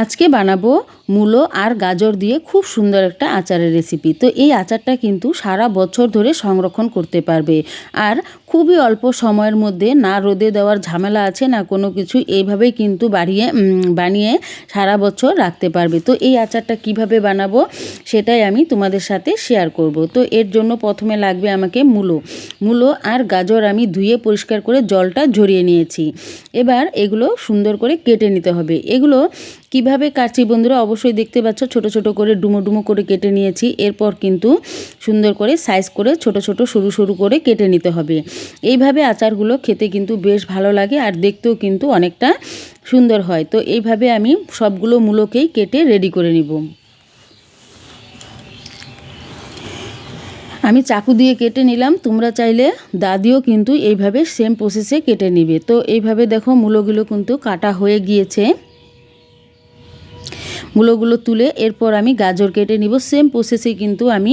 আজকে বানাবো মূলো আর গাজর দিয়ে খুব সুন্দর একটা আচারের রেসিপি তো এই আচারটা কিন্তু সারা বছর ধরে সংরক্ষণ করতে পারবে। আর খুবই অল্প সময়ের মধ্যে না রোদে দেওয়ার ঝামেলা আছে, না কোনো কিছু, এইভাবেই কিন্তু বাড়িয়ে বানিয়ে সারা বছর রাখতে পারবে। তো এই আচারটা কীভাবে বানাবো সেটাই আমি তোমাদের সাথে শেয়ার করব। তো এর জন্য প্রথমে লাগবে আমাকে মূলো। মূলো আর গাজর আমি ধুয়ে পরিষ্কার করে জলটা ঝরিয়ে নিয়েছি। এবার এগুলো সুন্দর করে কেটে নিতে হবে। এগুলো কীভাবে কাটছি বন্ধুরা অবশ্যই দেখতে পাচ্ছ, ছোট ছোট করে ডুমো ডুমো করে কেটে নিয়েছি। এরপর কিন্তু সুন্দর করে সাইজ করে ছোট ছোট সরু সরু করে কেটে নিতে হবে। এইভাবে আচারগুলো খেতে কিন্তু বেশ ভালো লাগে আর দেখতেও কিন্তু অনেকটা সুন্দর হয়। তো এইভাবে আমি সবগুলো মূলোকেই কেটে রেডি করে নিব। আমি চাকু দিয়ে কেটে নিলাম। তোমরা চাইলে দাদিও কিন্তু এইভাবে সেম প্রসেসে কেটে নিবে। তো এইভাবে দেখো মূলোগুলো কিন্তু কাটা হয়ে গিয়েছে। মূলোগুলো তুলে এরপর আমি গাজর কেটে নিব। সেম প্রসেসে কিন্তু আমি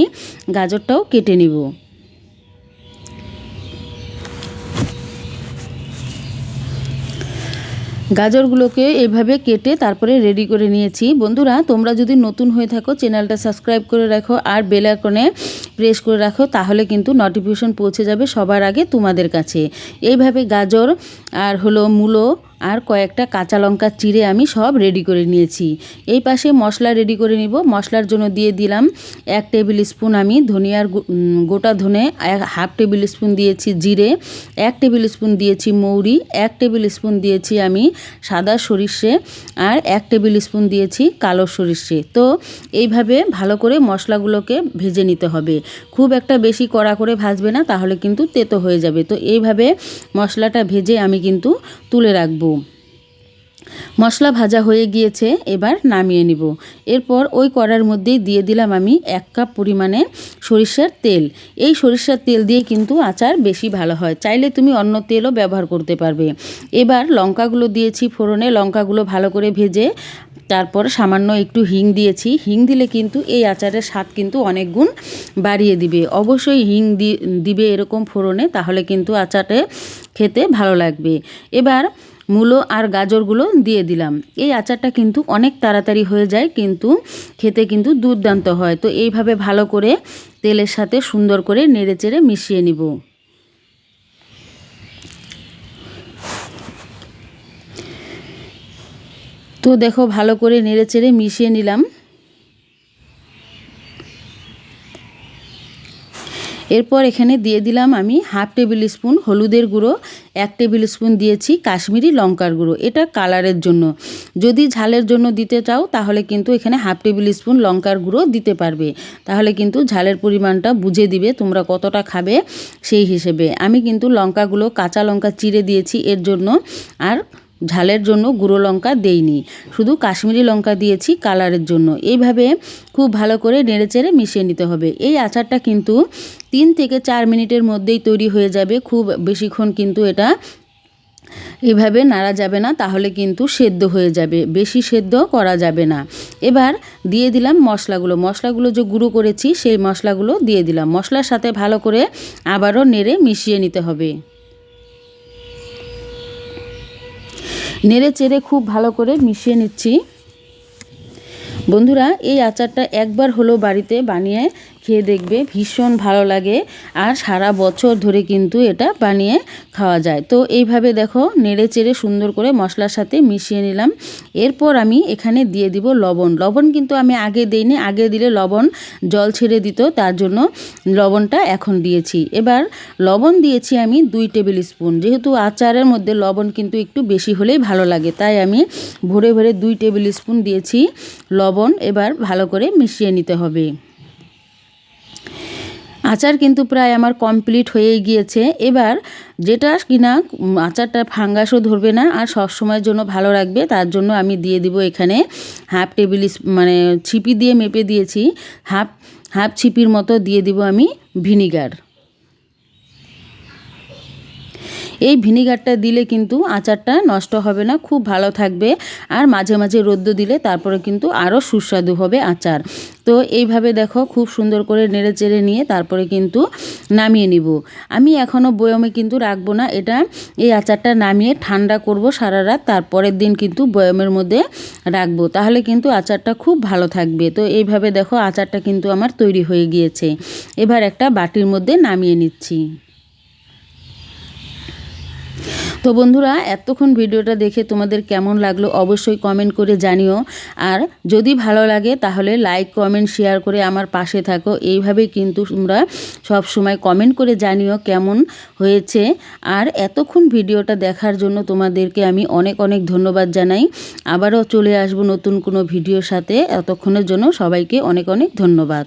গাজরটাও কেটে নিব। গাজরগুলোকে এভাবে কেটে তারপরে রেডি করে নিয়েছি। বন্ধুরা, তোমরা যদি নতুন হয়ে থাকো, চ্যানেলটা সাবস্ক্রাইব করে রাখো আর বেল আইকনে প্রেস করে রাখো, তাহলে কিন্তু নোটিফিকেশন পৌঁছে যাবে সবার আগে তোমাদের কাছে। এইভাবে গাজর আর হলো মূলো আর কয়েকটা কাঁচা লঙ্কা চিড়ে আমি সব রেডি করে নিয়েছি। এই পাশে মশলা রেডি করে নিব। মশলার জন্য দিয়ে দিলাম এক টেবিল স্পুন আমি ধনিয়ার গোটা ধনে হাফ টেবিল স্পুন দিয়েছি জিরে, এক টেবিল স্পুন দিয়েছি মৌরি, এক টেবিল স্পুন দিয়েছি আমি সাদা সরিষে আর এক টেবিল স্পুন দিয়েছি কালো সরিষে। তো এইভাবে ভালো করে মশলাগুলোকে ভেজে নিতে হবে। খুব একটা বেশি কড়া করে ভাজবে না, তাহলে কিন্তু তেতো হয়ে যাবে। তো এইভাবে মশলাটা ভেজে আমি কিন্তু তুলে রাখব। মশলা ভাজা হয়ে গিয়েছে, এবার নামিয়ে নিব। এরপর ওই কড়ার মধ্যেই দিয়ে দিলাম আমি এক কাপ পরিমাণে সরিষার তেল। এই সরিষার তেল দিয়ে কিন্তু আচার বেশি ভালো হয়। চাইলে তুমি অন্য তেলও ব্যবহার করতে পারবে। এবার লঙ্কাগুলো দিয়েছি ফোড়নে। লঙ্কাগুলো ভালো করে ভেজে তারপর সামান্য একটু হিং দিয়েছি। হিং দিলে কিন্তু এই আচারের স্বাদ কিন্তু অনেক গুণ বাড়িয়ে দিবে। অবশ্যই হিং দিবে এরকম ফোড়নে, তাহলে কিন্তু আচারে খেতে ভালো লাগবে। এবার মূলো আর গাজরগুলো দিয়ে দিলাম। এই আচারটা কিন্তু অনেক তাড়াতাড়ি হয়ে যায়, কিন্তু খেতে কিন্তু দুর্দান্ত হয়। তো এইভাবে ভালো করে তেলের সাথে সুন্দর করে নেড়েচেড়ে মিশিয়ে নিব। তো দেখো ভালো করে নেড়েচেড়ে মিশিয়ে নিলাম। এরপর এখানে দিয়ে দিলাম আমি হাফ টেবিল স্পুন হলুদের গুঁড়ো, এক টেবিল স্পুন দিয়েছি কাশ্মীরি লঙ্কার গুঁড়ো। এটা কালারের জন্য। যদি ঝালের জন্য দিতে চাও, তাহলে কিন্তু এখানে হাফ টেবিল স্পুন লঙ্কার গুঁড়ো দিতে পারবে। তাহলে কিন্তু ঝালের পরিমাণটা বুঝে দিবে তোমরা কতটা খাবে সেই হিসেবে। আমি কিন্তু লঙ্কাগুলো কাঁচা লঙ্কা চিড়ে দিয়েছি এর জন্য। আর ঝালের জন্য গুঁড়ো লঙ্কা দেইনি। শুধু কাশ্মীরি লঙ্কা দিয়েছি কালারের জন্য। এইভাবে খুব ভালো করে নেড়েচেড়ে মিশিয়ে নিতে হবে। এই আচারটা কিন্তু তিন থেকে চার মিনিটের মধ্যেই তৈরি হয়ে যাবে। খুব বেশিক্ষণ কিন্তু এটা এভাবে নাড়া যাবে না, তাহলে কিন্তু সেদ্ধ হয়ে যাবে। বেশি সেদ্ধ করা যাবে না। এবার দিয়ে দিলাম মশলাগুলো। মশলাগুলো যে গুঁড়ো করেছি, সেই মশলাগুলো দিয়ে দিলাম। মশলার সাথে ভালো করে আবারও নেড়ে মিশিয়ে নিতে হবে। নেড়ে চেড়ে খুব ভালো করে মিশিয়ে নিচ্ছি। বন্ধুরা এই আচারটা একবার হলো বাড়িতে বানিয়ে খেয়ে দেখবে, ভীষণ ভালো লাগে। আর সারা বছর ধরে কিন্তু এটা বানিয়ে খাওয়া যায়। তো এইভাবে দেখো, নেড়ে চেড়ে সুন্দর করে মশলার সাথে মিশিয়ে নিলাম। এরপর আমি এখানে দিয়ে দিব লবণ। লবণ কিন্তু আমি আগে দিইনি, আগে দিলে লবণ জল ছেড়ে দিত, তার জন্য লবণটা এখন দিয়েছি। এবার লবণ দিয়েছি আমি দুই টেবিল স্পুন। যেহেতু আচারের মধ্যে লবণ কিন্তু একটু বেশি হলেই ভালো লাগে, তাই আমি ভরে ভরে দুই টেবিল স্পুন দিয়েছি। লবণ এবার ভালো করে মিশিয়ে নিতে হবে। আচার কিন্তু প্রায় আমার কমপ্লিট হয়ে গিয়েছে। এবার যেটা কিনা আচারটা ফাঙ্গাসও ধরবে না, আর সব সময়ের জন্য ভালো রাখবে, তার জন্য আমি দিয়ে দিব এখানে হাফ টেবিল মানে ছিপি দিয়ে মেপে দিয়েছি হাফ হাফ ছিপির মতো দিয়ে দিব আমি ভিনিগার এই ভিনিগারটা দিলে কিন্তু আচারটা নষ্ট হবে না, খুব ভালো থাকবে। আর মাঝে মাঝে রোদ্দ দিলে তারপরে কিন্তু আরও সুস্বাদু হবে আচার। তো এইভাবে দেখো খুব সুন্দর করে নেড়ে চেড়ে নিয়ে তারপরে কিন্তু নামিয়ে নিব। আমি এখনও বয়মে কিন্তু রাখব না, এটা এই আচারটা নামিয়ে ঠান্ডা করব সারা রাত, তারপরের দিন কিন্তু বয়মের মধ্যে রাখব। তাহলে কিন্তু আচারটা খুব ভালো থাকবে। তো এইভাবে দেখো আচারটা কিন্তু আমার তৈরি হয়ে গিয়েছে। এবার একটা বাটির মধ্যে নামিয়ে নিচ্ছি। তো বন্ধুরা, এতক্ষণ ভিডিওটা দেখে তোমাদের কেমন লাগল অবশ্যই কমেন্ট করে জানিও। আর যদি ভালো লাগে, তাহলে লাইক কমেন্ট শেয়ার করে আমার পাশে থাকো। এইভাবেই কিন্তু তোমরা সব সময় কমেন্ট করে জানিও কেমন হয়েছে। আর এতক্ষণ ভিডিওটা দেখার জন্য তোমাদেরকে আমি অনেক অনেক ধন্যবাদ জানাই। আবারও চলে আসব নতুন কোনো ভিডিওর সাথে। এতক্ষণের জন্য সবাইকে অনেক অনেক ধন্যবাদ।